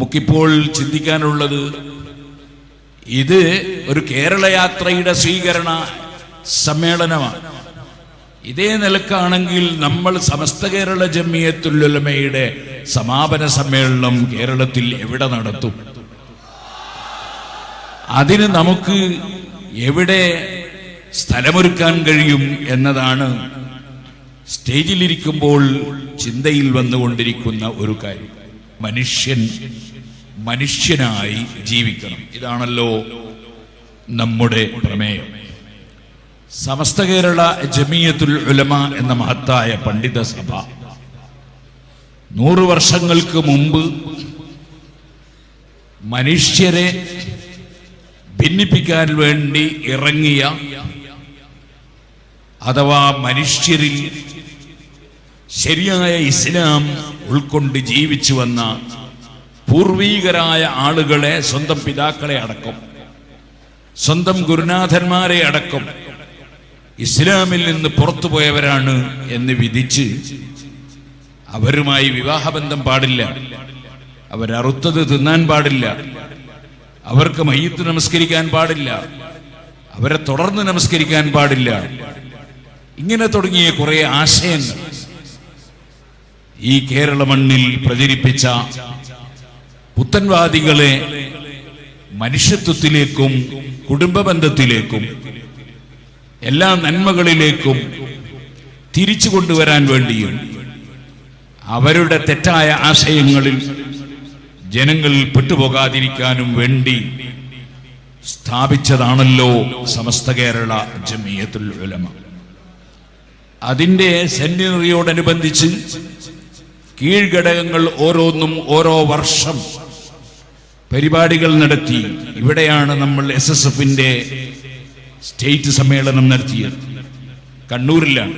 നമുക്കിപ്പോൾ ചിന്തിക്കാനുള്ളത് ഇത് ഒരു കേരള യാത്രയുടെ സ്വീകരണ സമ്മേളനമാണ്. ഇതേ നിലക്കാണെങ്കിൽ നമ്മൾ സമസ്ത കേരള ജമിയത്തുല്ലുലമയുടെ സമാപന സമ്മേളനം കേരളത്തിൽ എവിടെ നടത്തും? അതിന് നമുക്ക് എവിടെ സ്ഥലമൊരുക്കാൻ കഴിയും എന്നതാണ് സ്റ്റേജിലിരിക്കുമ്പോൾ ചിന്തയിൽ വന്നുകൊണ്ടിരിക്കുന്ന ഒരു കാര്യം. മനുഷ്യൻ മനുഷ്യനായി ജീവിക്കണം. ഇതാണല്ലോ നമ്മുടെ പ്രമേയം. സമസ്ത കേരള ജമീയത്തുൽ ഉലമ എന്ന മഹത്തായ പണ്ഡിത സഭ നൂറു വർഷങ്ങൾക്ക് മുമ്പ് മനുഷ്യരെ ഭിന്നിപ്പിക്കാൻ വേണ്ടി ഇറങ്ങിയ അഥവാ മനുഷ്യരിൽ ശരിയായ ഇസ്ലാം ഉൾക്കൊണ്ട് ജീവിച്ചു വന്ന പൂർവീകരായ ആളുകളെ സ്വന്തം പിതാക്കളെ അടക്കം. സ്വന്തം ഗുരുനാഥന്മാരെ അടക്കം. ഇസ്ലാമിൽ നിന്ന് പുറത്തുപോയവരാണ് എന്ന് വിധിച്ച് അവരുമായി വിവാഹബന്ധം പാടില്ല. അവരറുത്തത് തിന്നാൻ പാടില്ല. അവർക്ക് മയ്യത്ത് നമസ്കരിക്കാൻ പാടില്ല. അവരെ തുടർന്ന് നമസ്കരിക്കാൻ പാടില്ല. ഇങ്ങനെ തുടങ്ങിയ കുറെ ആശയങ്ങൾ ഈ കേരള മണ്ണിൽ പ്രചരിപ്പിച്ച പുത്തൻവാദികളെ മനുഷ്യത്വത്തിലേക്കും കുടുംബ ബന്ധത്തിലേക്കും എല്ലാ നന്മകളിലേക്കും തിരിച്ചു കൊണ്ടുവരാൻ വേണ്ടിയും അവരുടെ തെറ്റായ ആശയങ്ങളിൽ ജനങ്ങളിൽ പെട്ടുപോകാതിരിക്കാനും വേണ്ടി സ്ഥാപിച്ചതാണല്ലോ സമസ്ത കേരള ജമിയത്തുൽ ഉലമ. അതിന്റെ സെന്റിനറിയോടനുബന്ധിച്ച് കീഴ്ഘടകങ്ങൾ ഓരോന്നും ഓരോ വർഷം പരിപാടികൾ നടത്തി. ഇവിടെയാണ് നമ്മൾ എസ് എസ് എഫിന്റെ സ്റ്റേറ്റ് സമ്മേളനം നടത്തിയത്. കണ്ണൂരിലാണ്.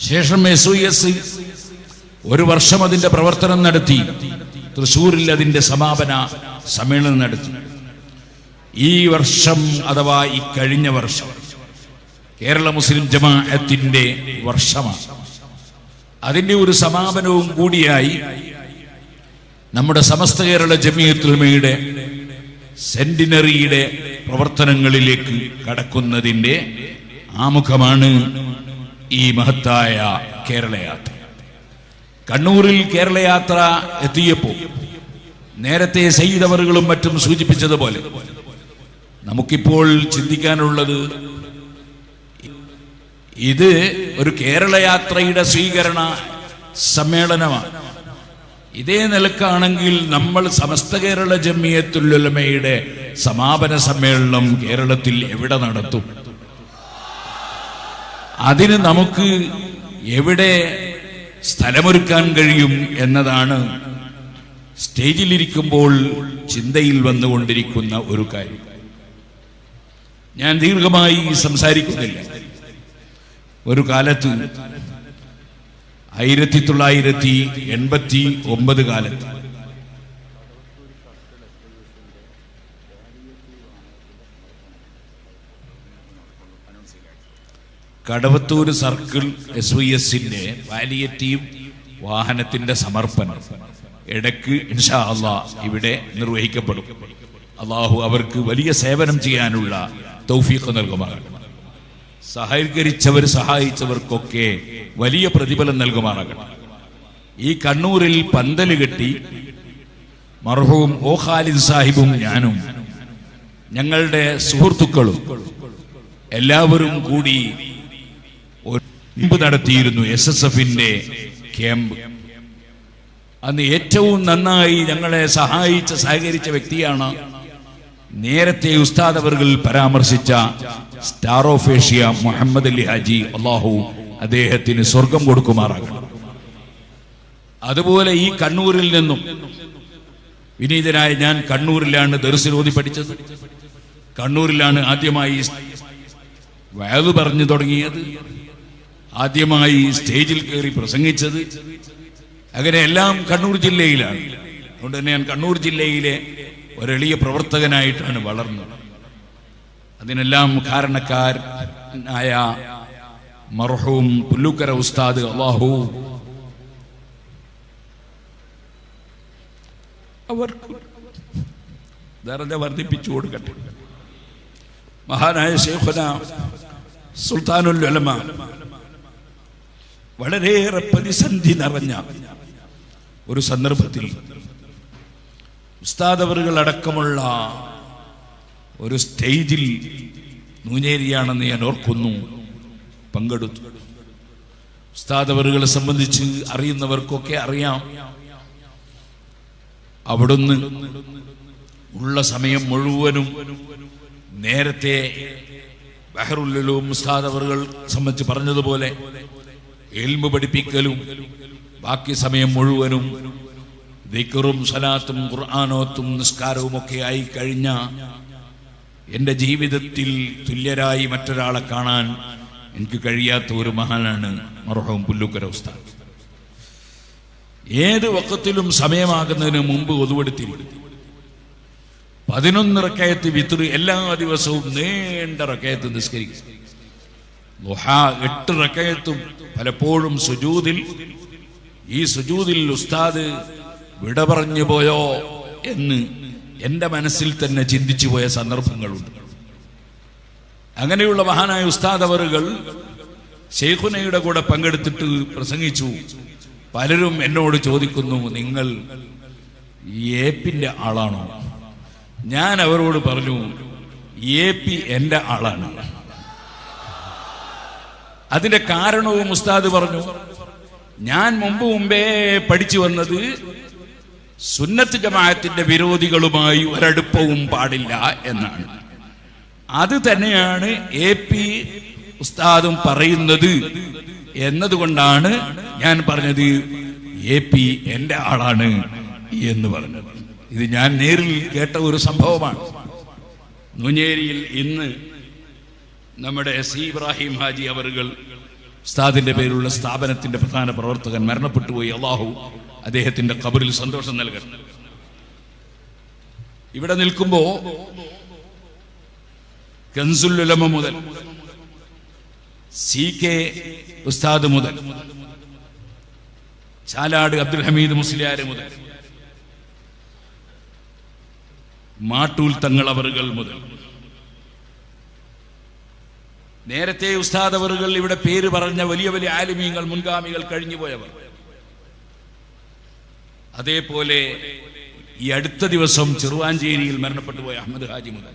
ശേഷം എസ് ഒ എസ് ഒരു വർഷം അതിന്റെ പ്രവർത്തനം നടത്തി. തൃശൂരിൽ അതിന്റെ സമാപന സമ്മേളനം നടത്തി. ഈ വർഷം അഥവാ ഈ കഴിഞ്ഞ വർഷം കേരള മുസ്ലിം ജമാഅത്തിന്റെ വർഷമാണ്. അതിന്റെ ഒരു സമാപനവും കൂടിയായി നമ്മുടെ സമസ്ത കേരള ജമിയത്തുൽമയുടെ സെന്റിനറിയുടെ പ്രവർത്തനങ്ങളിലേക്ക് കടക്കുന്നതിന്റെ ആമുഖമാണ് ഈ മഹത്തായ കേരളയാത്ര. കണ്ണൂരിൽ കേരളയാത്ര എത്തിയപ്പോൾ നേരത്തെ സൈദവറുകളും മറ്റും സൂചിപ്പിച്ചതുപോലെ നമുക്കിപ്പോൾ ചിന്തിക്കാനുള്ളത് ഇത് ഒരു കേരളയാത്രയുടെ സ്വീകരണ സമ്മേളനമാണ് ഇതേ നിലക്കാണെങ്കിൽ നമ്മൾ സമസ്ത കേരള ജമിയത്തുല്ലുലമയുടെ സമാപന സമ്മേളനം കേരളത്തിൽ എവിടെ നടത്തും? അതിന് നമുക്ക് എവിടെ സ്ഥലമൊരുക്കാൻ കഴിയും എന്നതാണ് സ്റ്റേജിലിരിക്കുമ്പോൾ ചിന്തയിൽ വന്നുകൊണ്ടിരിക്കുന്ന ഒരു കാര്യം. ഞാൻ ദീർഘമായി സംസാരിക്കുന്നില്ല. ഒരു കാലത്ത് ആയിരത്തി തൊള്ളായിരത്തി എൺപത്തി ഒമ്പത് കാലത്ത് കടവത്തൂർ സർക്കിൾ എസ് വി എസിന്റെ വാലിയറ്റീവ് വാഹനത്തിന്റെ സമർപ്പണം. ഇടയ്ക്ക് ഇൻഷാ അള്ളാ ഇവിടെ നിർവഹിക്കപ്പെടും. അള്ളാഹു അവർക്ക് വലിയ സേവനം ചെയ്യാനുള്ള തൗഫീഖ് നൽകുമാറാകണം സഹകരിച്ചവർ സഹായിച്ചവർക്കൊക്കെ വലിയ പ്രതിഫലം നൽകുമാറാകട്ടെ. ഈ കണ്ണൂരിൽ പന്തൽ കെട്ടി മർഹവും ഓ ഖാലിദ് സാഹിബും ഞാനും ഞങ്ങളുടെ സുഹൃത്തുക്കളും എല്ലാവരും കൂടി നടത്തിയിരുന്നു എസ് എസ് എഫിന്റെ ക്യാമ്പ്. അന്ന് ഏറ്റവും നന്നായി ഞങ്ങളെ സഹായിച്ച സഹകരിച്ച വ്യക്തിയാണ് നേരത്തെ ഉസ്താദ് അവർകൾ പരാമർശിച്ച star of Asia Muhammad Ali Haji Allah അദ്ദേഹത്തിന് സ്വർഗം കൊടുക്കുമാറാകണം അതുപോലെ ഈ കണ്ണൂരിൽ നിന്നും വിനീതനായ ഞാൻ കണ്ണൂരിലാണ് ദർശനോധി പഠിച്ചത്. കണ്ണൂരിലാണ് ആദ്യമായി വയത് പറഞ്ഞു തുടങ്ങിയത്. ആദ്യമായി സ്റ്റേജിൽ കയറി പ്രസംഗിച്ചത്. അങ്ങനെ എല്ലാം കണ്ണൂർ ജില്ലയിലാണ്. അതുകൊണ്ട് തന്നെ ഞാൻ കണ്ണൂർ ജില്ലയിലെ ഒരെളിയ പ്രവർത്തകനായിട്ടാണ് വളർന്നത്. അതിനെല്ലാം കാരണക്കാരനായ മർഹൂം പുല്ലുക്കര ഉസ്താദ് അള്ളാഹു. അവർക്ക് ദർജ വർദ്ധിപ്പിച്ചു കൊടുക്കട്ടെ. മഹാനായ ശേഖന സുൽത്താനുൽ ഉലമ വളരെയേറെ പ്രതിസന്ധി നിറഞ്ഞ ഒരു സന്ദർഭത്തിൽ ഉസ്താദവറുകൾ അടക്കമുള്ള ഒരു സ്റ്റേജിൽ നൂഞ്ഞേരിയാണെന്ന് ഞാൻ ഓർക്കുന്നു. പങ്കെടുത്തു. ഉസ്താദവറുകളെ സംബന്ധിച്ച് അറിയുന്നവർക്കൊക്കെ അറിയാം. അവിടുന്ന് ഉള്ള സമയം മുഴുവനും നേരത്തെ ബഹറുല്ലലും ഉസ്താദവറുകൾ സംബന്ധിച്ച് പറഞ്ഞതുപോലെ എൽമ് പഠിപ്പിക്കലും ബാക്കി സമയം മുഴുവനും ദിക്കറും സലാത്തും ഖുർആാനോത്തും നിസ്കാരവും ഒക്കെ ആയി കഴിഞ്ഞ എന്റെ ജീവിതത്തിൽ തുല്യരായി മറ്റൊരാളെ കാണാൻ എനിക്ക് കഴിയാത്ത ഒരു മഹാനാണ് മർഹവും പുല്ലുക്കര ഉസ്താദ്. ഏത് വക്കത്തിലും സമയമാകുന്നതിന് മുമ്പ് ഒതുവെടുത്തിരിക്കും പതിനൊന്ന് റക്കയത്ത് വിത്ര് എല്ലാ ദിവസവും നീണ്ട റക്കയത്ത് നിസ്കരിക്കും. എട്ട് റക്കയത്തും പലപ്പോഴും സുജൂതിൽ. ഈ സുജൂതിൽ ഉസ്താദ് വിട പറഞ്ഞു പോയോ എന്ന് എന്റെ മനസ്സിൽ തന്നെ ചിന്തിച്ചു പോയ സന്ദർഭങ്ങളുണ്ട്. അങ്ങനെയുള്ള മഹാനായ ഉസ്താദ് അവറുകൾ കൂടെ പങ്കെടുത്തിട്ട് പ്രസംഗിച്ചു. പലരും എന്നോട് ചോദിക്കുന്നു നിങ്ങൾ ഏപ്പിന്റെ ആളാണോ? ഞാൻ അവരോട് പറഞ്ഞു എ പി എന്റെ ആളാണ്. അതിന്റെ കാരണവും ഉസ്താദ് പറഞ്ഞു ഞാൻ മുമ്പ് മുമ്പേ പഠിച്ചു വന്നത് സുന്നത്ത് ജമാഅത്തിന്റെ വിരോധികളുമായി ഒരടുപ്പവും പാടില്ല എന്നാണ്. അത് തന്നെയാണ് എ പി ഉസ്താദും പറയുന്നത് എന്നതുകൊണ്ടാണ് ഞാൻ പറഞ്ഞത് എ പി എന്റെ ആളാണ് എന്ന് പറഞ്ഞത്. ഇത് ഞാൻ നേരിൽ കേട്ട ഒരു സംഭവമാണ്. നുഞ്ഞേരിയിൽ ഇന്ന് നമ്മുടെ സി ഇബ്രാഹിം ഹാജി അവറുകൾ ഉസ്താദിന്റെ പേരുള്ള സ്ഥാപനത്തിന്റെ പ്രധാന പ്രവർത്തകൻ മരണപ്പെട്ടുപോയി. അള്ളാഹു അദ്ദേഹത്തിന്റെ കബറിൽ സന്തോഷം നൽകണം ഇവിടെ നിൽക്കുമ്പോ കൻസുല്ലുലമ മുതൽ സി കെ ഉസ്താദ് മുതൽ ചാലാട് അബ്ദുൽ ഹമീദ് മുസ്ലിയാർ മുതൽ മാട്ടൂൽ തങ്ങളവറുകൾ മുതൽ നേരത്തെ ഉസ്താദവറുകൾ ഇവിടെ പേര് പറഞ്ഞ വലിയ വലിയ ആലിമീങ്ങൾ മുൻഗാമികൾ കഴിഞ്ഞുപോയവർ. അതേപോലെ ഈ അടുത്ത ദിവസം ചെറുവാഞ്ചേരിയിൽ മരണപ്പെട്ടു പോയ അഹമ്മദ് ഹാജി മുതൽ.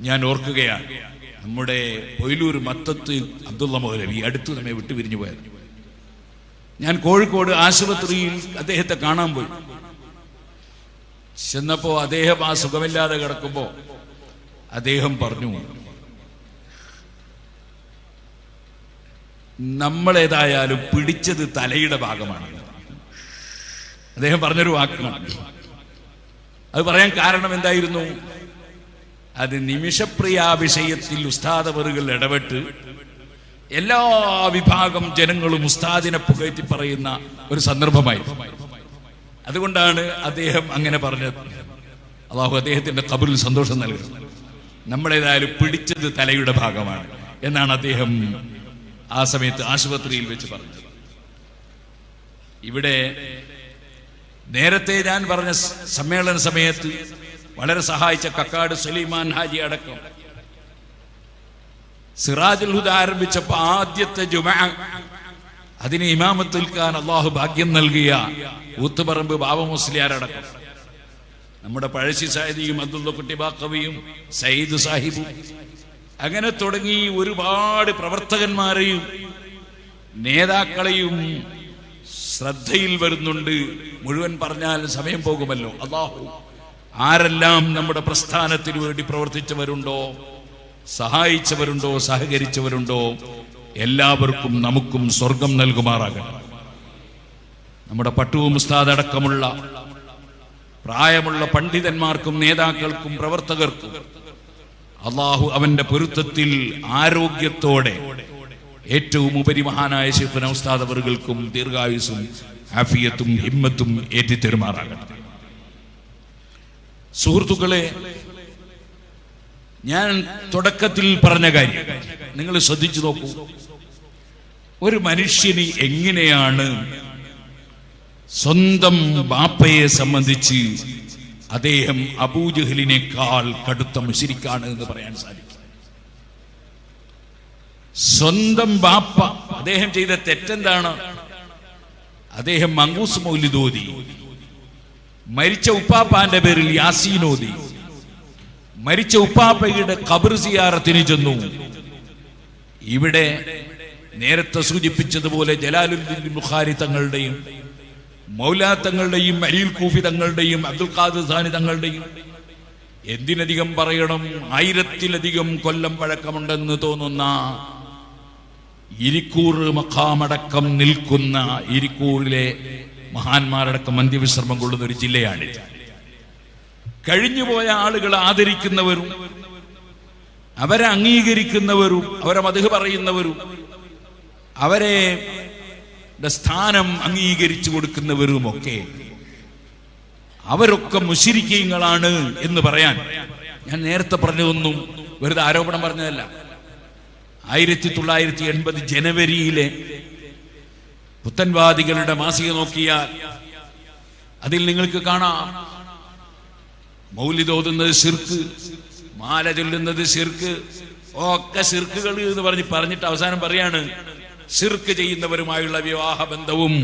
ഞാൻ ഓർക്കുകയാണ് നമ്മുടെ പൊയിലൂർ മത്തത്ത് അബ്ദുള്ള മൗലവി അടുത്ത് നമ്മെ വിട്ടുപിരിഞ്ഞു പോയത്. ഞാൻ കോഴിക്കോട് ആശുപത്രിയിൽ അദ്ദേഹത്തെ കാണാൻ പോയി. ചെന്നപ്പോ അദ്ദേഹം ആ സുഖമില്ലാതെ കിടക്കുമ്പോ അദ്ദേഹം പറഞ്ഞു നമ്മളേതായാലും പിടിച്ചത് തലയുടെ ഭാഗമാണ്. അദ്ദേഹം പറഞ്ഞൊരു വാക്കാണ് അത് പറയാൻ കാരണം എന്തായിരുന്നു? അത് നിമിഷപ്രിയ വിഷയത്തിൽ ഉസ്താദ് വെറുകൾ ഇടപെട്ട് എല്ലാ വിഭാഗം ജനങ്ങളും ഉസ്താദിനെ പുകഴ്ത്തി പറയുന്ന ഒരു സന്ദർഭമായി അതുകൊണ്ടാണ് അദ്ദേഹം അങ്ങനെ പറഞ്ഞത്. അള്ളാഹു അദ്ദേഹത്തിന്റെ കബറിൽ സന്തോഷം നൽകുന്നത് നമ്മളേതായാലും പിടിച്ചത് തലയുടെ ഭാഗമാണ് എന്നാണ് അദ്ദേഹം ആ സമയത്ത് ആശുപത്രിയിൽ വെച്ച് പറഞ്ഞത്. ഇവിടെ നേരത്തെ ഞാൻ പറഞ്ഞ സമ്മേളന സമയത്ത് വളരെ സഹായിച്ച കക്കാട് സുലൈമാൻ ഹാജി അടക്കം. സിറാജുൽ ഹുദ ആരംഭിച്ചപ്പോ ആദ്യത്തെ ജുമാ അതിന് ഇമാമത്ത് ഖാൻ അള്ളാഹു ഭാഗ്യം നൽകിയ ഊത്തുപറമ്പ് ബാബ മുസ്ലിയാരടക്കം. നമ്മുടെ പഴശ്ശി സാഹിദിയും അബ്ദുള്ള കുട്ടിബാക്കവിയും സയ്യിദ് സാഹിബും അങ്ങനെ തുടങ്ങി ഒരുപാട് പ്രവർത്തകന്മാരെയും നേതാക്കളെയും ശ്രദ്ധയിൽ വരുന്നുണ്ട്. മുഴുവൻ പറഞ്ഞാൽ സമയം പോകുമല്ലോ. അള്ളാഹു ആരെല്ലാം നമ്മുടെ പ്രസ്ഥാനത്തിന് വേണ്ടി പ്രവർത്തിച്ചവരുണ്ടോ സഹായിച്ചവരുണ്ടോ സഹകരിച്ചവരുണ്ടോ എല്ലാവർക്കും നമുക്കും സ്വർഗം നൽകുമാറാകണം നമ്മുടെ പട്ടുവും ഉസ്താദ് അടക്കമുള്ള പ്രായമുള്ള പണ്ഡിതന്മാർക്കും നേതാക്കൾക്കും പ്രവർത്തകർക്കും അള്ളാഹു അവന്റെ പൊരുത്തത്തിൽ ആരോഗ്യത്തോടെ ഏറ്റവും ഉപരി മഹാനായ ശിഫന ഉസ്താദ് അവറുകൾക്കും ദീർഘായുസും ആഫിയത്തും ഹിമ്മത്തും ഏറ്റിത്തെരുമാറാകട്ടെ സുഹൃത്തുക്കളെ ഞാൻ തുടക്കത്തിൽ പറഞ്ഞ കാര്യം നിങ്ങൾ ശ്രദ്ധിച്ചു നോക്കൂ. ഒരു മനുഷ്യന് എങ്ങനെയാണ് സ്വന്തം ബാപ്പയെ സംബന്ധിച്ച് അദ്ദേഹം അബൂജഹലിനേക്കാൾ കടുത്ത മുശിരിക്കാണ് എന്ന് പറയാൻ സാധിക്കും. സ്വന്തം ബാപ്പ. അദ്ദേഹം ചെയ്ത തെറ്റെന്താണ്? അദ്ദേഹം മങ്കൂസ് മൗലിദോതി മരിച്ച ഉപ്പാപ്പാന്റെ പേരിൽ യാസീനോദി. മരിച്ച ഉപ്പാപ്പയുടെ ഖബർ സിയാറത്തിന് ചെന്നു. ഇവിടെ നേരത്തെ സൂചിപ്പിച്ചതുപോലെ ജലാലുദ്ദീൻ ബുഖാരി തങ്ങളുടെയും മൗലാ തങ്ങളുടെയും അലീൽ കൂഫി തങ്ങളുടെയും അബ്ദുൽ ഖാദർ സാനി തങ്ങളുടെയും എന്തിനധികം പറയണം? ആയിരത്തിലധികം കൊല്ലം പഴക്കമുണ്ടെന്ന് തോന്നുന്ന ഇരിക്കൂർ മഖാമടക്കം നിൽക്കുന്ന ഇരിക്കൂറിലെ മഹാന്മാരടക്കം അന്ത്യവിശ്രമം കൊള്ളുന്ന ഒരു ജില്ലയാണിത് കഴിഞ്ഞുപോയ ആളുകൾ ആദരിക്കുന്നവരും അവരെ അംഗീകരിക്കുന്നവരും അവരെ മധു പറയുന്നവരും അവരെ സ്ഥാനം അംഗീകരിച്ചു കൊടുക്കുന്നവരുമൊക്കെ അവരൊക്കെ മുശിരിക്കീങ്ങളാണ് എന്ന് പറയാൻ ഞാൻ നേരത്തെ പറഞ്ഞതൊന്നും വെറുതെ ആരോപണം പറഞ്ഞതല്ല. ആയിരത്തി തൊള്ളായിരത്തി എൺപത് ജനുവരിയിലെ പുത്തൻവാദികളുടെ മാസിക നോക്കിയാൽ അതിൽ നിങ്ങൾക്ക് കാണാം. മൗലിതോതുന്നത് സിർക്ക് മാല ചൊല്ലുന്നത് സിർക്ക് ഒക്കെ സിർക്കുകൾ എന്ന് പറഞ്ഞ് പറഞ്ഞിട്ട് അവസാനം പറയാണ് സിർക്ക് ചെയ്യുന്നവരുമായുള്ള വിവാഹ ബന്ധവും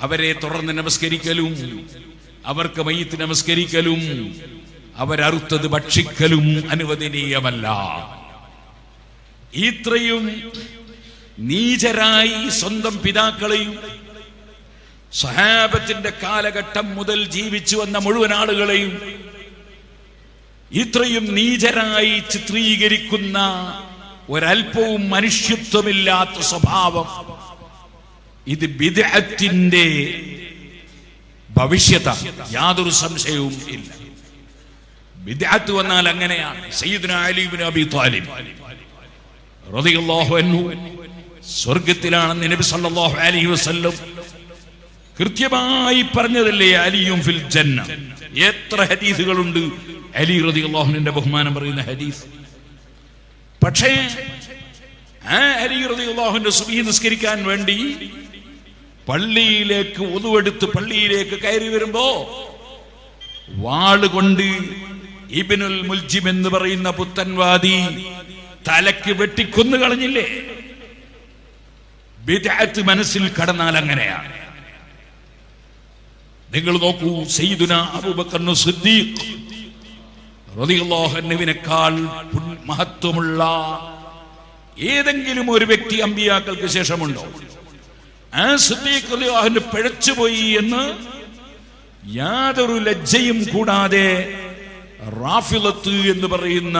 അവരെ തുടർന്ന് നമസ്കരിക്കലും അവർക്ക് മയ്യത്ത് നമസ്കരിക്കലും അവരറുത്തത് ഭക്ഷിക്കലും അനുവദനീയമല്ല. ഇത്രയും നീചരായി സ്വന്തം പിതാക്കളെയും സഹാബത്തിന്റെ കാലഘട്ടം മുതൽ ജീവിച്ചു വന്ന മുഴുവൻ ആളുകളെയും ഇത്രയും നീചരായി ചിത്രീകരിക്കുന്ന ഒരൽപ്പവും മനുഷ്യത്വമില്ലാത്ത സ്വഭാവം ഇത് ബിദഅത്തിന്റെ ഭവിഷ്യത. യാതൊരു സംശയവും ഇല്ല. ബിദഅത്ത് വന്നാൽ അങ്ങനെയാണ്. സയ്യിദ്ന അലി ഇബ്നു അബി അൻഹു സ്വർഗത്തിലാണെന്ന് നബി സല്ലല്ലാഹു അലൈഹി വസല്ലം കൃത്യമായി പറഞ്ഞതല്ലേ അലിയും ഫിൽ ജന്ന. എത്ര ഹദീസുകളുണ്ട്? അലി റളിയല്ലാഹുവിന്റെ ബഹുമാനം പറയുന്ന ഹദീസ്. പക്ഷേ ആ അലി റളിയല്ലാഹുവിന്റെ സുബി നിസ്കരിക്കാൻ വേണ്ടി പള്ളിയിലേക്ക് ഒതുവെടുത്ത് പള്ളിയിലേക്ക് കയറി വരുമ്പോ വാളുകൊണ്ട് ഇബിനുൽ മുൽജിം എന്ന് പറയുന്ന പുത്തൻവാദി തലക്ക് വെട്ടിക്കൊന്നു കളഞ്ഞില്ലേ? ബിദഅത്ത് മനസ്സിൽ കടന്നാൽ അങ്ങനെയാണ്. നിങ്ങൾ നോക്കൂ സയ്യിദുന അബൂബക്കർ സിദ്ദീഖ് റളിയല്ലാഹു അൻഹുവിനേക്കാൾ മഹത്വമുള്ള ഏതെങ്കിലും ഒരു വ്യക്തി അമ്പിയാക്കൾക്ക് ശേഷമുണ്ടോ? ആ സിദ്ദീഖ് റളിയല്ലാഹുവിന് പിഴച്ചുപോയി എന്ന് യാതൊരു ലജ്ജയും കൂടാതെ റാഫിലത്ത് എന്ന് പറയുന്ന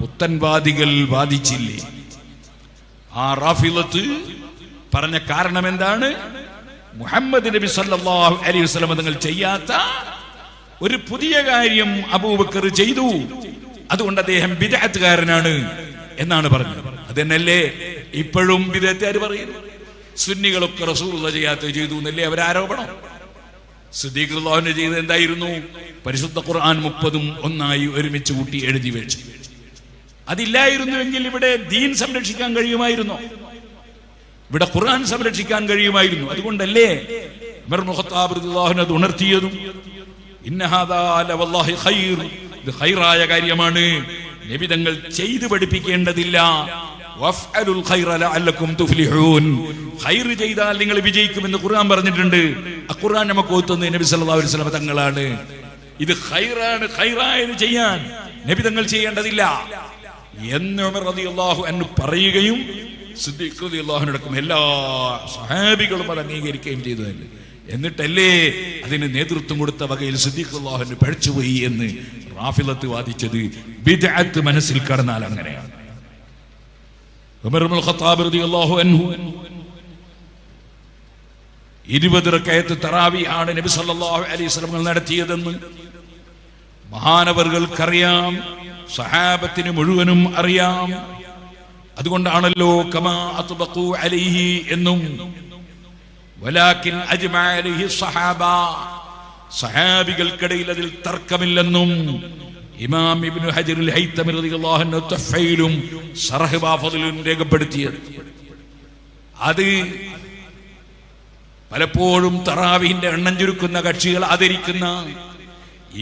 പുത്തൻവാദികൾ വാദിച്ചില്ലേ? ആ റാഫിലത്ത് പറഞ്ഞ കാരണം എന്താണ് മുഹമ്മദ് നബി സല്ലാഹു അലൈഹി വസല്ലം തങ്ങൾ ചെയ്യാത്ത ഒരു പുതിയ കാര്യം അബൂബക്കർ ചെയ്തു. അതുകൊണ്ട് അദ്ദേഹം വിദഗ്ധകാരനാണ് എന്നാണ് പറഞ്ഞത്. അതെന്നല്ലേ ഇപ്പോഴും ബിദഅത്തുകാർ പറയുന്നു. സുന്നികളൊക്കെ റസൂർ ചെയ്യാത്ത ചെയ്തു എന്നല്ലേ അവരാരോപണം സുദ്ദീഖ് ചെയ്തത് എന്തായിരുന്നു? പരിശുദ്ധ ഖുർആൻ മുപ്പതും ഒന്നായി ഒരുമിച്ച് കൂട്ടി എഴുതി വെച്ചു. അതില്ലായിരുന്നുവെങ്കിൽ ഇവിടെ ദീൻ സംരക്ഷിക്കാൻ കഴിയുമായിരുന്നു? ഇവിടെ ഖുർആൻ സംരക്ഷിക്കാൻ കഴിയുമായിരുന്നു. അതുകൊണ്ടല്ലേ ഉണർത്തിയതും? ഇത് ഹൈറായ കാര്യമാണ്. നബി തങ്ങൾ ചെയ്തു പഠിപ്പിക്കേണ്ടതില്ല. ചെയ്താൽ നിങ്ങൾ വിജയിക്കുമെന്ന് ഖുർആൻ പറഞ്ഞിട്ടുണ്ട്. ഖുർആൻ നമുക്ക് ഓത്തുന്നത് നബി അലൈഹി വസല്ലം തങ്ങളാണ്. ഇത് ഹൈറാണ് ഹൈറായത് ചെയ്യാൻ നബി തങ്ങൾ ചെയ്യേണ്ടതില്ല. എന്ന് ഉമർ അൻഹു പറയുകയും സിദ്ദീഖ് അള്ളാഹുനടക്കം എല്ലാ സഹാബികളും അത് അംഗീകരിക്കുകയും ചെയ്തതല്ലേ? എന്നിട്ടല്ലേ അതിന് നേതൃത്വം കൊടുത്ത വകയിൽ സിദ്ദീഖ് അള്ളാഹുന് പഴിച്ചുപോയി എന്ന് റാഫിലത്ത് വാദിച്ചത് ബിദ്അത്ത് മനസ്സിൽ കടന്നാൽ അങ്ങനെയാണ്. ഇരുപത് റക്കയത്ത് തറാവി ആണ് നബി സല്ലല്ലാഹു അലൈഹി സ്വലങ്ങൾ നടത്തിയതെന്ന് മഹാനവറുകൾക്കറിയാം. സഹാബത്തിന് മുഴുവനും അറിയാം. അതുകൊണ്ടാണല്ലോ കമാ അത്ബഖു അലൈഹി എന്നും വലാക്കിൻ അജ്മഅ അലൈഹി സഹാബ സഹാബികൾക്കിടയിൽ അതിൽ തർക്കമില്ലെന്നും ഇമാം ഇബ്നു ഹജറുൽ ഹൈത്തമി റളിയല്ലാഹു അൻഹു തഫൈലും ശറഹ് ബാഫദിലും രേഖപ്പെടുത്തിയത്. അത് പലപ്പോഴും തറാവിന്റെ എണ്ണം ചുരുക്കുന്ന കക്ഷികൾ ആദരിക്കുന്ന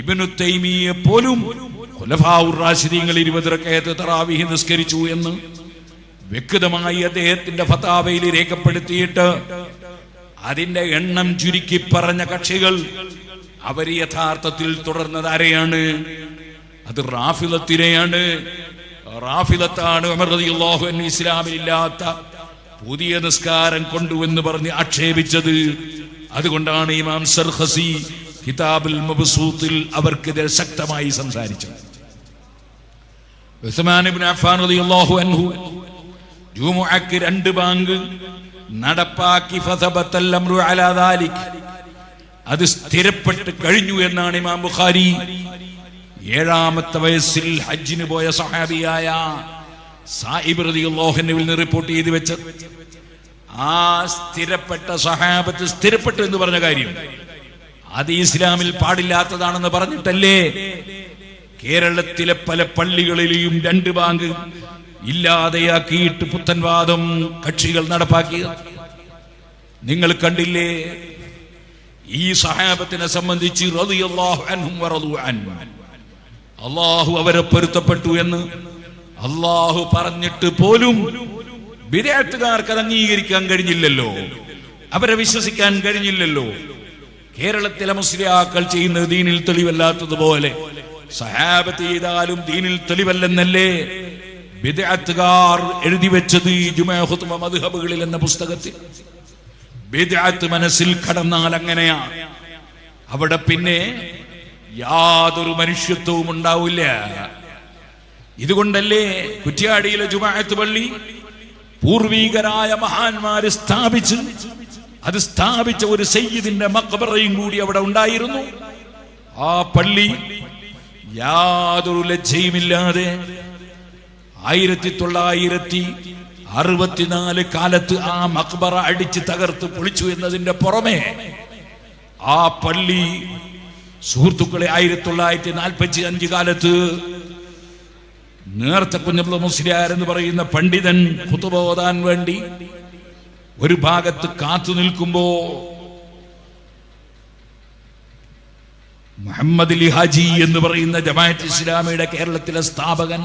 ഇബനു തൈമിയെ പോലും ഖുലഫാഉർ റാഷിദീങ്ങൾ ഇരുപത് റക്കയത്ത് തറാവിഹി നിസ്കരിച്ചു എന്ന് വ്യക്തമായി അദ്ദേഹത്തിന്റെ ഫതാവയിൽ രേഖപ്പെടുത്തിയിട്ട് അതിന്റെ എണ്ണം ചുരുക്കി പറഞ്ഞ കക്ഷികൾ അവർ യഥാർത്ഥത്തിൽ തുടർന്നത് ആരെയാണ്? അത് റാഫിലത്തിനെയാണ്. റാഫിലത്താണ് അൻഹു ഇസ്ലാമിലില്ലാത്ത പുതിയ നിസ്കാരം കൊണ്ടുവന്ന് പറഞ്ഞ് ആക്ഷേപിച്ചത്. അതുകൊണ്ടാണ് ഇമാം സർഹസി കിതാബുൽ മബ്സൂത്തിൽ അവർക്കെതിരെ ശക്തമായി സംസാരിച്ചത് ഉസ്മാൻ ഇബ്നു അഫ്ഫാൻ റളിയല്ലാഹു അൻഹു ജുമുഅക്ക് രണ്ട് ബാങ്ക്. നടപ്പാക്കി അത് സ്ഥിരപ്പെട്ട് കഴിഞ്ഞു എന്നാണ് ഇമാം ബുഖാരി. ഏഴാമത്തെ വയസ്സിൽ ഹജ്ജിന് പോയ സഹാബിയായ സായിബ് റളിയല്ലാഹുവിൽ നിന്ന് റിപ്പോർട്ട് ചെയ്തു വെച്ചത്. ആ സ്ഥിരപ്പെട്ട സഹാബത്ത് സ്ഥിരപ്പെട്ടു എന്ന് പറഞ്ഞ കാര്യം. അത് ഇസ്ലാമിൽ പാടില്ലാത്തതാണെന്ന് പറഞ്ഞിട്ടല്ലേ? കേരളത്തിലെ പല പള്ളികളിലെയും രണ്ട് ബാങ്ക് ഇല്ലാതെയാക്കിയിട്ട് പുത്തൻവാദം കക്ഷികൾ നടപ്പാക്കിയത്. നിങ്ങൾ കണ്ടില്ലേ? ഈ സഹാബത്തിനെ സംബന്ധിച്ച്. അള്ളാഹു അവരെ പൊരുത്തപ്പെട്ടു എന്ന് അള്ളാഹു പറഞ്ഞിട്ട് പോലും വിദേശത്തുകാർക്ക് അത് അംഗീകരിക്കാൻ കഴിഞ്ഞില്ലല്ലോ. അവരെ വിശ്വസിക്കാൻ കഴിഞ്ഞില്ലല്ലോ. കേരളത്തിലെ മുസ്ലിയാക്കൾ ചെയ്യുന്നത് ദീനിൽ തെളിവല്ലാത്തതുപോലെ സഹാബത്ത് ചെയ്താലും ദീനിൽ തെളിവല്ലെന്നല്ലേ വിദേഹത്തുകാർ എഴുതി വെച്ചത് ജുമാഹുത്മ മധുഹബുകളിൽ എന്ന പുസ്തകത്തിൽ. ബിദ്അത്ത് മനസ്സിൽ കടന്നാൽ അങ്ങനെയാണ് അവിടെ പിന്നെ യാതൊരു മനുഷ്യത്വവും ഉണ്ടാവില്ല. ഇതുകൊണ്ടല്ലേ കുറ്റ്യാടിയിലെ ജുമാഅത്ത് പള്ളി പൂർവീകരായ മഹാന്മാര് സ്ഥാപിച്ച് അത് സ്ഥാപിച്ച ഒരു സയ്യിദിന്റെ മക്ബറയും കൂടി അവിടെ ഉണ്ടായിരുന്നു. ആ പള്ളി യാതൊരു ലജ്ജയുമില്ലാതെ ആയിരത്തി തൊള്ളായിരത്തി അറുപത്തിനാല് കാലത്ത് ആ മക്ബറ അടിച്ച് തകർത്ത് പൊളിച്ചു എന്നതിന്റെ പുറമെ ആ പള്ളി സുഹൃത്തുക്കളെ ആയിരത്തി തൊള്ളായിരത്തി നാൽപ്പത്തി അഞ്ച് കാലത്ത് നേർത്ത കുഞ്ഞബ്ല മുസ്ലിയാർ എന്ന് പറയുന്ന പണ്ഡിതൻ കുത്തുബോധാൻ വേണ്ടി ഒരു ഭാഗത്ത് കാത്തു നിൽക്കുമ്പോ മുഹമ്മദ് ലിഹാജി എന്ന് പറയുന്ന ജമാഅത്ത് ഇസ്ലാമിയുടെ കേരളത്തിലെ സ്ഥാപകൻ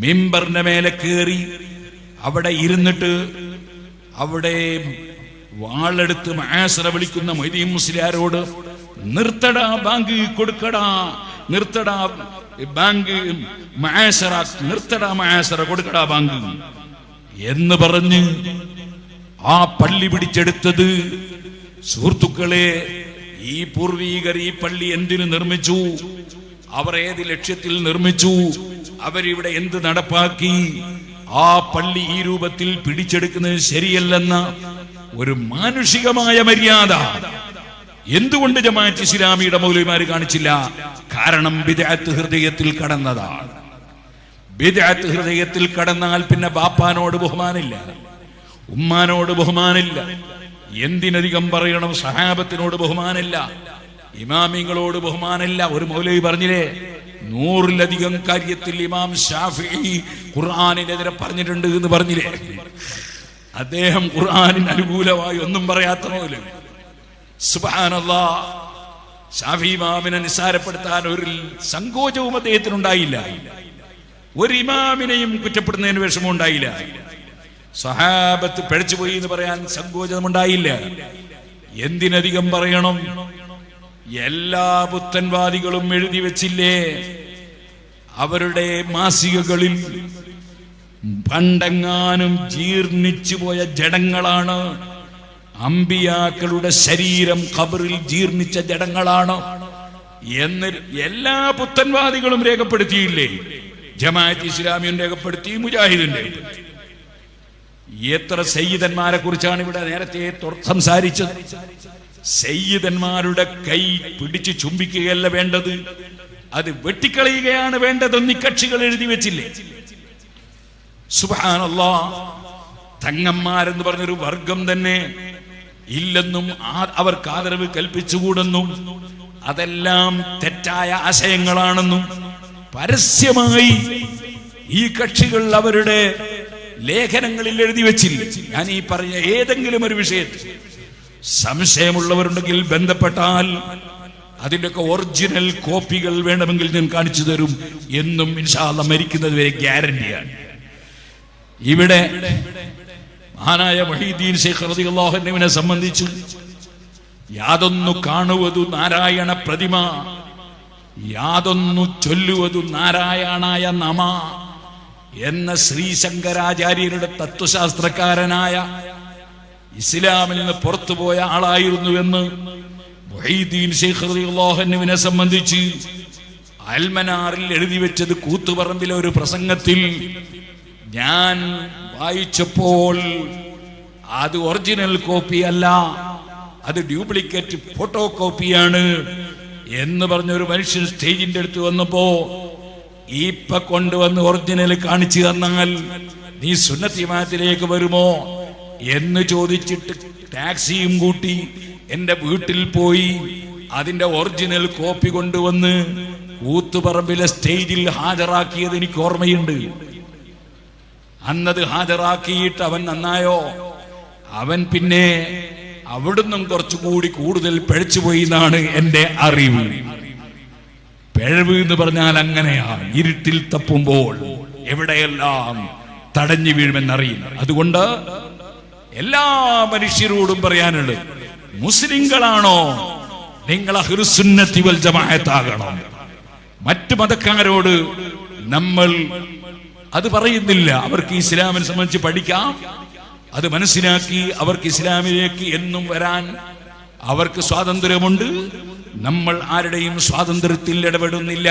മിമ്പറിന്റെ മേലെ കയറി അവിടെ ഇരുന്നിട്ട് അവിടെ വാളെടുത്ത് മഹാസറ വിളിക്കുന്ന മൊയ്തീൻ മുസ്ലിയാരോട് നിർത്തടാ ബാങ്ക് കൊടുക്കടാ നിർത്തടാ ബാങ്ക് മഹാസറ നിർത്തടാ മഹാസറ കൊടുക്കടാ ബാങ്ക്. എന്ന് പറഞ്ഞ് ആ പള്ളി പിടിച്ചെടുത്തത് സുഹൃത്തുക്കളെ ഈ പൂർവീകർ ഈ പള്ളി എന്തിനു നിർമ്മിച്ചു? അവർ ഏത് ലക്ഷ്യത്തിൽ നിർമ്മിച്ചു? അവരിവിടെ എന്ത് നടപ്പാക്കി? ആ പള്ളി ഈ രൂപത്തിൽ പിടിച്ചെടുക്കുന്നത് ശരിയല്ലെന്ന ഒരു മാനുഷികമായ മര്യാദ. എന്തുകൊണ്ട് ജമാഅത്ത് ഇസ്ലാമിയുടെ മൗലിമാർ കാണിച്ചില്ല? കാരണം ബിദാത്ത് ഹൃദയത്തിൽ കടന്നതാണ്. ബിദാത്ത് ഹൃദയത്തിൽ കടന്നാൽ പിന്നെ ബാപ്പാനോട് ബഹുമാനില്ല. ഉമ്മാനോട് ബഹുമാനില്ല. എന്തിനധികം പറയണം? സഹാബത്തിനോട് ബഹുമാനില്ല ഇമാമിങ്ങളോട് ബഹുമാനില്ല ഒരു മൗലവി പറഞ്ഞില്ലേ നൂറിലധികം കാര്യത്തിൽ ഇമാം ഷാഫി ഖുർആാനിനെതിരെ പറഞ്ഞിട്ടുണ്ട് എന്ന് പറഞ്ഞില്ലേ? അദ്ദേഹം ഖുർആാനിന് അനുകൂലമായി ഒന്നും പറയാത്ത മൗലവി. സുബാനല്ലാ ഷാഫി ഇമാമിനെ നിസ്സാരപ്പെടുത്താൻ ഒരു സങ്കോചവും അദ്ദേഹത്തിനുണ്ടായില്ല. ഒരു ഇമാമിനെയും കുറ്റപ്പെടുന്നതിന് വിഷമം ഉണ്ടായില്ല സഹാബത്ത് പിഴച്ചുപോയി എന്ന് പറയാൻ സങ്കോചമുണ്ടായില്ല. എന്തിനധികം പറയണം? എല്ലാ പുത്തൻവാദികളും എഴുതി വെച്ചില്ലേ? അവരുടെ മാസികകളിൽ പണ്ടെങ്ങാനും ജീർണിച്ചു പോയ ജഡങ്ങളാണ്. അമ്പിയാക്കളുടെ ശരീരം ഖബറിൽ ജീർണിച്ച ജഡങ്ങളാണ് എന്ന് എല്ലാ പുത്തൻവാദികളും രേഖപ്പെടുത്തിയില്ലേ? ജമാഅത്ത് ഇസ്ലാമിയും രേഖപ്പെടുത്തി മുജാഹിദും രേഖപ്പെടുത്തി. എത്ര സയ്യിദന്മാരെ കുറിച്ചാണ് ഇവിടെ നേരത്തെ സംസാരിച്ചത്? സയ്യിദന്മാരുടെ കൈ പിടിച്ചു ചുംബിക്കുകയല്ല വേണ്ടത്. അത് വെട്ടിക്കളയുകയാണ് വേണ്ടതെന്ന് കക്ഷികൾ എഴുതി വെച്ചില്ലേ? സുബാനല്ലാ തങ്ങന്മാരെന്ന് പറഞ്ഞൊരു വർഗം തന്നെ ഇല്ലെന്നും അവർക്ക് ആദരവ് കൽപ്പിച്ചുകൂടെന്നും. അതെല്ലാം തെറ്റായ ആശയങ്ങളാണെന്നും പരസ്യമായി ഈ കക്ഷികൾ അവരുടെ ലേഖനങ്ങളിൽ എഴുതി വെച്ചില്ല? ഞാൻ ഈ പറഞ്ഞ ഏതെങ്കിലും ഒരു വിഷയത്തിൽ സംശയമുള്ളവരുണ്ടെങ്കിൽ ബന്ധപ്പെട്ടാൽ അതിന്റെയൊക്കെ ഒറിജിനൽ കോപ്പികൾ വേണമെങ്കിൽ ഞാൻ കാണിച്ചു തരും എന്നും ഇൻഷാല്ല മരിക്കുന്നത് വരെ ഗ്യാരണ്ടിയാണ്. ഇവിടെ മഹാനായ മൊഹീദ്ദീൻ ശേഖ് റളിയല്ലാഹുവിനെ സംബന്ധിച്ച് യാതൊന്നു കാണുവതു നാരായണ പ്രതിമ യാതൊന്നു ചൊല്ലുവതു നാരായണായ നമ എന്ന ശ്രീശങ്കരാചാര്യരുടെ തത്വശാസ്ത്രക്കാരനായ ഇസ്ലാമിൽ നിന്ന് പുറത്തുപോയ ആളായിരുന്നുവെന്ന് മൊഹീദ്ദീൻ ശേഖ് റളിയല്ലാഹുവിനെ സംബന്ധിച്ച് അൽമനാറിൽ എഴുതി വെച്ചത് കൂത്തുപറമ്പിലെ ഒരു പ്രസംഗത്തിൽ ഞാൻ വായിച്ചപ്പോൾ അത് ഒറിജിനൽ കോപ്പി അല്ല അത് ഡ്യൂപ്ലിക്കേറ്റ് ഫോട്ടോ കോപ്പിയാണ് എന്ന് പറഞ്ഞ ഒരു മനുഷ്യൻ സ്റ്റേജിന്റെ അടുത്ത് വന്നപ്പോ ഇപ്പൊ കൊണ്ടുവന്ന് ഒറിജിനൽ കാണിച്ചു തന്നാൽ നീ സുന്നത്തിമാത്തിലേക്ക് വരുമോ? എന്ന് ചോദിച്ചിട്ട് ടാക്സിയും കൂട്ടി എന്റെ വീട്ടിൽ പോയി. അതിന്റെ ഒറിജിനൽ കോപ്പി കൊണ്ടുവന്ന് കൂത്തുപറമ്പിലെ സ്റ്റേജിൽ ഹാജരാക്കിയത് എനിക്ക് ഓർമ്മയുണ്ട്. അന്നത് ഹാജരാക്കിയിട്ട് അവൻ നന്നായോ? അവൻ പിന്നെ അവിടുന്നും കുറച്ചുകൂടി കൂടുതൽ പഴിച്ചുപോയി എന്നാണ് എന്റെ അറിവ്. പിഴവ് എന്ന് പറഞ്ഞാൽ അങ്ങനെയാണ്. ഇരുട്ടിൽ തപ്പുമ്പോൾ എവിടെയെല്ലാം തടഞ്ഞു വീഴുമെന്നറിയില്ല. അതുകൊണ്ട് എല്ലാ മനുഷ്യരോടും പറയാനുള്ളത് മുസ്ലിങ്ങളാണോ? നിങ്ങൾ അഹ്ലുസുന്നത്തി വൽ മറ്റു മതക്കാരോട് നമ്മൾ അത് പറയുന്നില്ല. അവർക്ക് ഇസ്ലാമിനെ സംബന്ധിച്ച് പഠിക്കാം. അത് മനസ്സിലാക്കി അവർക്ക് ഇസ്ലാമിലേക്ക് എന്നും വരാൻ അവർക്ക് സ്വാതന്ത്ര്യമുണ്ട്. നമ്മൾ ആരുടെയും സ്വാതന്ത്ര്യത്തിൽ ഇടപെടുന്നില്ല.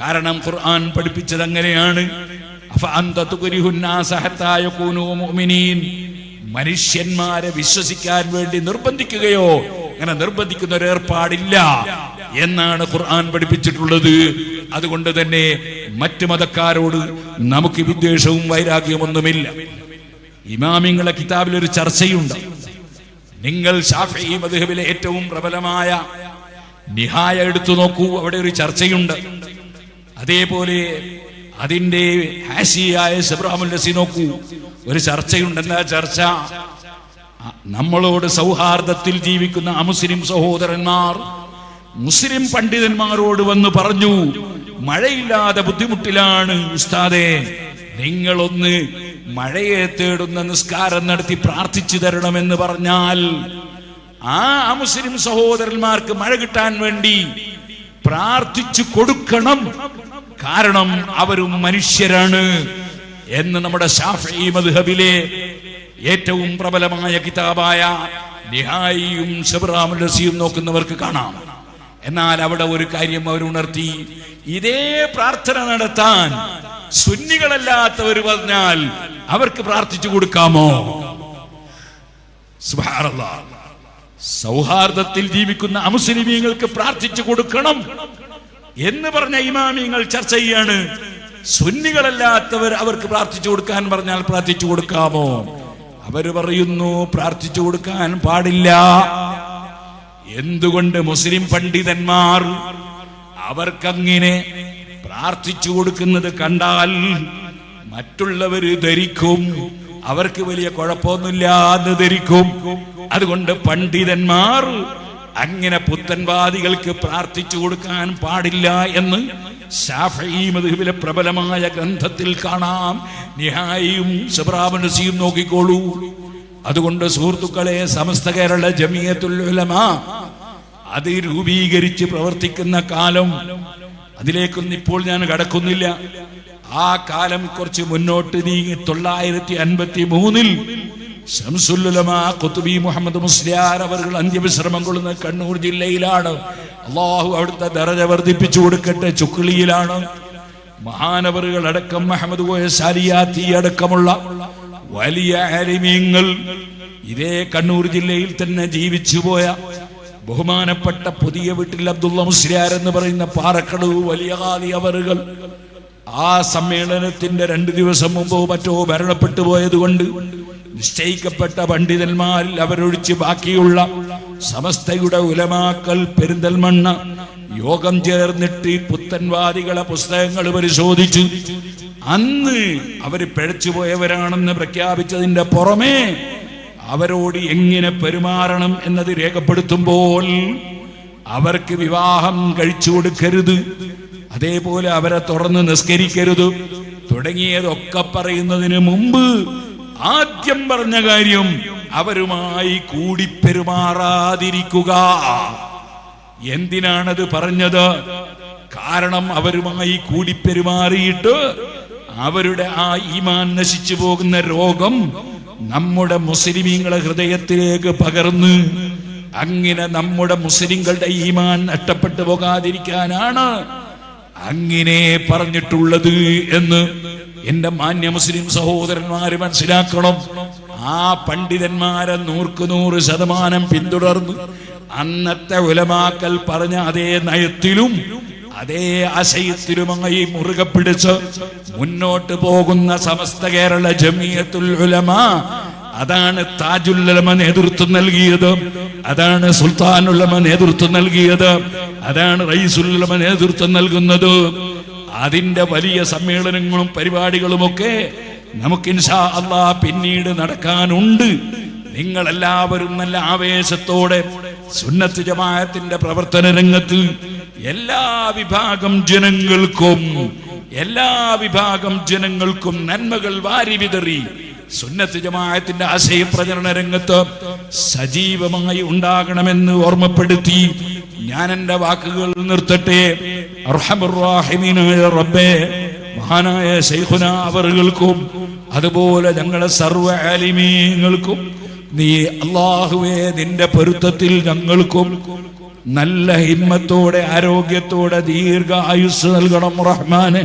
കാരണം ഖുർആൻ പഠിപ്പിച്ചത് അങ്ങനെയാണ്. മനുഷ്യന്മാരെ വിശ്വസിക്കാൻ വേണ്ടി നിർബന്ധിക്കുകയോ അങ്ങനെ നിർബന്ധിക്കുന്ന ഒരു ഏർപ്പാടില്ല എന്നാണ് ഖുർആൻ പഠിപ്പിച്ചിട്ടുള്ളത്. അതുകൊണ്ട് തന്നെ മറ്റു മതക്കാരോട് നമുക്ക് വിദ്വേഷവും വൈരാഗ്യമൊന്നുമില്ല. ഇമാമിങ്ങളെ കിതാബിൽ ഒരു ചർച്ചയുണ്ട്. നിങ്ങൾ ഷാഫി മധുഹബിലെ ഏറ്റവും പ്രബലമായ നിഹായ എടുത്തു നോക്കൂ. അവിടെ ഒരു ചർച്ചയുണ്ട്. അതേപോലെ അതിന്റെ ഹാഷിയായ സബ്രാമുൽ നസി നോക്കൂ. ഒരു ചർച്ചയുണ്ട്. എന്താ ചർച്ച? നമ്മളോട് സൗഹാർദ്ദത്തിൽ ജീവിക്കുന്ന അമുസ്ലിം സഹോദരന്മാർ മുസ്ലിം പണ്ഡിതന്മാരോട് വന്ന് പറഞ്ഞു മഴയില്ലാതെ ബുദ്ധിമുട്ടിലാണ് ഉസ്താദേ. നിങ്ങളൊന്ന് മഴയെ തേടുന്ന നിസ്കാരം നടത്തി പ്രാർത്ഥിച്ചു തരണമെന്ന് പറഞ്ഞാൽ ആ അമുസ്ലിം സഹോദരന്മാർക്ക് മഴ കിട്ടാൻ വേണ്ടി പ്രാർത്ഥിച്ചു കൊടുക്കണം. കാരണം അവരും മനുഷ്യരാണ് എന്ന് നമ്മുടെ ഷാഫി മദ്ഹബിലെ ഏറ്റവും പ്രബലമായ കിതാബായ നിഹായിയും ഷബ്രാമുൽ റസിയും നോക്കുന്നവർക്ക് കാണാം. എന്നാൽ അവിടെ ഒരു കാര്യം അവർ ഉണർത്തി. ഇതേ പ്രാർത്ഥന നടത്താൻ സുന്നികളല്ലാത്തവർ പറഞ്ഞാൽ അവർക്ക് പ്രാർത്ഥിച്ചു കൊടുക്കാമോ? സുബ്ഹാനല്ലാഹ്. സൗഹാർദ്ദത്തിൽ ജീവിക്കുന്ന അമുസ്ലിമീങ്ങൾക്ക് പ്രാർത്ഥിച്ചു കൊടുക്കണം എന്ന് പറഞ്ഞ ഇമാമിങ്ങൾ ചർച്ച ചെയ്യാണ്. സുന്നികളല്ലാത്തവർ അവർക്ക് പ്രാർത്ഥിച്ചു കൊടുക്കാൻ പറഞ്ഞാൽ പ്രാർത്ഥിച്ചു കൊടുക്കാമോ? അവർ പറയുന്നു പ്രാർത്ഥിച്ചു കൊടുക്കാൻ പാടില്ല. എന്തുകൊണ്ട് മുസ്ലിം പണ്ഡിതന്മാർ അവർക്കങ്ങനെ പ്രാർത്ഥിച്ചു കൊടുക്കുന്നത് കണ്ടാൽ മറ്റുള്ളവര് ധരിക്കും? അവർക്ക് വലിയ കുഴപ്പമൊന്നുമില്ല എന്ന് ധരിക്കും. അതുകൊണ്ട് പണ്ഡിതന്മാർ അങ്ങനെ പുത്തൻവാദികൾക്ക് പ്രാർത്ഥിച്ചു കൊടുക്കാൻ പാടില്ല എന്ന് ഷാഫഈ മദ്ഹബിലെ പ്രബലമായ ഗ്രന്ഥത്തിൽ കാണാം. നിഹായിയും സബ്രാബനസിയും നോക്കിക്കോളൂ. അതുകൊണ്ട് സുഹൃത്തുക്കളെ സമസ്ത കേരള ജമിയത്തുൽ ഉലമ അത് രൂപീകരിച്ച് പ്രവർത്തിക്കുന്ന കാലം അതിലേക്കൊന്നും ഇപ്പോൾ ഞാൻ കടക്കുന്നില്ല. ആ കാലം കുറച്ച് മുന്നോട്ട് നീങ്ങി തൊള്ളായിരത്തി അൻപത്തി മൂന്നിൽ ഖുത്ബി മുഹമ്മദ് മുസ്ലിയാർ അവർ അന്ത്യവിശ്രമം കൊള്ളുന്ന കണ്ണൂർ ജില്ലയിലാണ്. അള്ളാഹു അവിടുത്തെ ദറജ വർദ്ധിപ്പിച്ചു കൊടുക്കട്ടെ ചുക്കിളിയിലാണ്. മഹാനവറുകൾ അടക്കം മുഹമ്മദ് സാലിയാത്തി അടക്കമുള്ള വലിയ ആലിമീങ്ങൾ ഇതേ കണ്ണൂർ ജില്ലയിൽ തന്നെ ജീവിച്ചു പോയ ബഹുമാനപ്പെട്ട പുതിയ വീട്ടിൽ അബ്ദുള്ള മുസ്ലിയാർ എന്ന് പറയുന്ന പാറക്കടവ് വലിയ കാലി അവറുകൾ ആ സമ്മേളനത്തിന്റെ രണ്ടു ദിവസം മുമ്പോ മറ്റോ ഭരണപ്പെട്ടു പോയതുകൊണ്ട് നിശ്ചയിക്കപ്പെട്ട പണ്ഡിതന്മാരിൽ അവരൊഴിച്ച് ബാക്കിയുള്ള സമസ്തയുടെ ഉലമാക്കൽ പെരിന്തൽമണ്ണ യോഗം ചേർന്നിട്ട് പുത്തൻവാദികളെ പുസ്തകങ്ങൾ പരിശോധിച്ചു അന്ന് അവർ പിഴച്ചുപോയവരാണെന്ന് പ്രഖ്യാപിച്ചതിന്റെ പുറമേ അവരോട് എങ്ങനെ പെരുമാറണം എന്നത് രേഖപ്പെടുത്തുമ്പോൾ അവർക്ക് വിവാഹം കഴിച്ചു കൊടുക്കരുത് അതേപോലെ അവരെ തുറന്ന് നിസ്കരിക്കരുത്. തുടങ്ങിയതൊക്കെ പറയുന്നതിന് മുമ്പ് ആദ്യം പറഞ്ഞ കാര്യം അവരുമായി കൂടി പെരുമാറാതിരിക്കുക എന്തിനാണത് പറഞ്ഞത്? കാരണം അവരുമായി കൂടി പെരുമാറിയിട്ട് അവരുടെ ആ ഈമാൻ നശിച്ചു പോകുന്ന രോഗം നമ്മുടെ മുസ്ലിമീങ്ങളെ ഹൃദയത്തിലേക്ക് പകർന്ന് അങ്ങനെ നമ്മുടെ മുസ്ലിങ്ങളുടെ ഈമാൻ നഷ്ടപ്പെട്ടു പോകാതിരിക്കാനാണ് അങ്ങനെ പറഞ്ഞിട്ടുള്ളത് എന്ന് എന്റെ മാന്യ മുസ്ലിം സഹോദരന്മാര് മനസ്സിലാക്കണം. ആ പണ്ഡിതന്മാരെ നൂർക്ക് നൂറ് ശതമാനം പിന്തുടർന്ന് അന്നത്തെ ഉലമാക്കൽ പറഞ്ഞ അതേ നയത്തിലും അതേ ആശയത്തിലുമായി മുറുകെ പിടിച്ച് മുന്നോട്ട് പോകുന്ന സമസ്ത കേരള ജമിയത്തുൽ ഉലമ അതാണ് താജുല്ലമ നേതൃത്വം നൽകിയത്. അതാണ് സുൽത്താനുള്ളമ നേതൃത്വം നൽകിയത്. അതാണ് റൈസുല്ലമ നേതൃത്വം നൽകുന്നത്. അതിന്റെ വലിയ സമ്മേളനങ്ങളും പരിപാടികളുമൊക്കെ നമുക്ക് ഇൻഷാ അള്ളാ പിന്നീട് നടക്കാനുണ്ട്. നിങ്ങൾ എല്ലാവരും നല്ല ആവേശത്തോടെ സുന്നത്ത് ജമാഅത്തിന്റെ പ്രവർത്തന രംഗത്ത് എല്ലാ വിഭാഗം ജനങ്ങൾക്കും എല്ലാ വിഭാഗം ജനങ്ങൾക്കും നന്മകൾ വാരി വിതറി. സുന്നത്ത് ജമാഅത്തിന്റെ ആശയ പ്രചരണ രംഗത്ത് സജീവമായി ഉണ്ടാകണമെന്ന് ഓർമ്മപ്പെടുത്തി ഞാൻ എന്റെ വാക്കുകൾ നിർത്തട്ടെ. റബ്ബേ. മഹാനായ ശൈഖുന അവറുകൾക്കും അതുപോലെ ഞങ്ങളെ സർവ ആലിമീങ്ങൾക്കും നീ അള്ളാഹുവേ നിന്റെ പൊരുത്തത്തിൽ ഞങ്ങൾക്കും നല്ല ഹിമ്മത്തോടെ ആരോഗ്യത്തോടെ ദീർഘ ആയുസ് നൽകണം റഹ്മാനെ.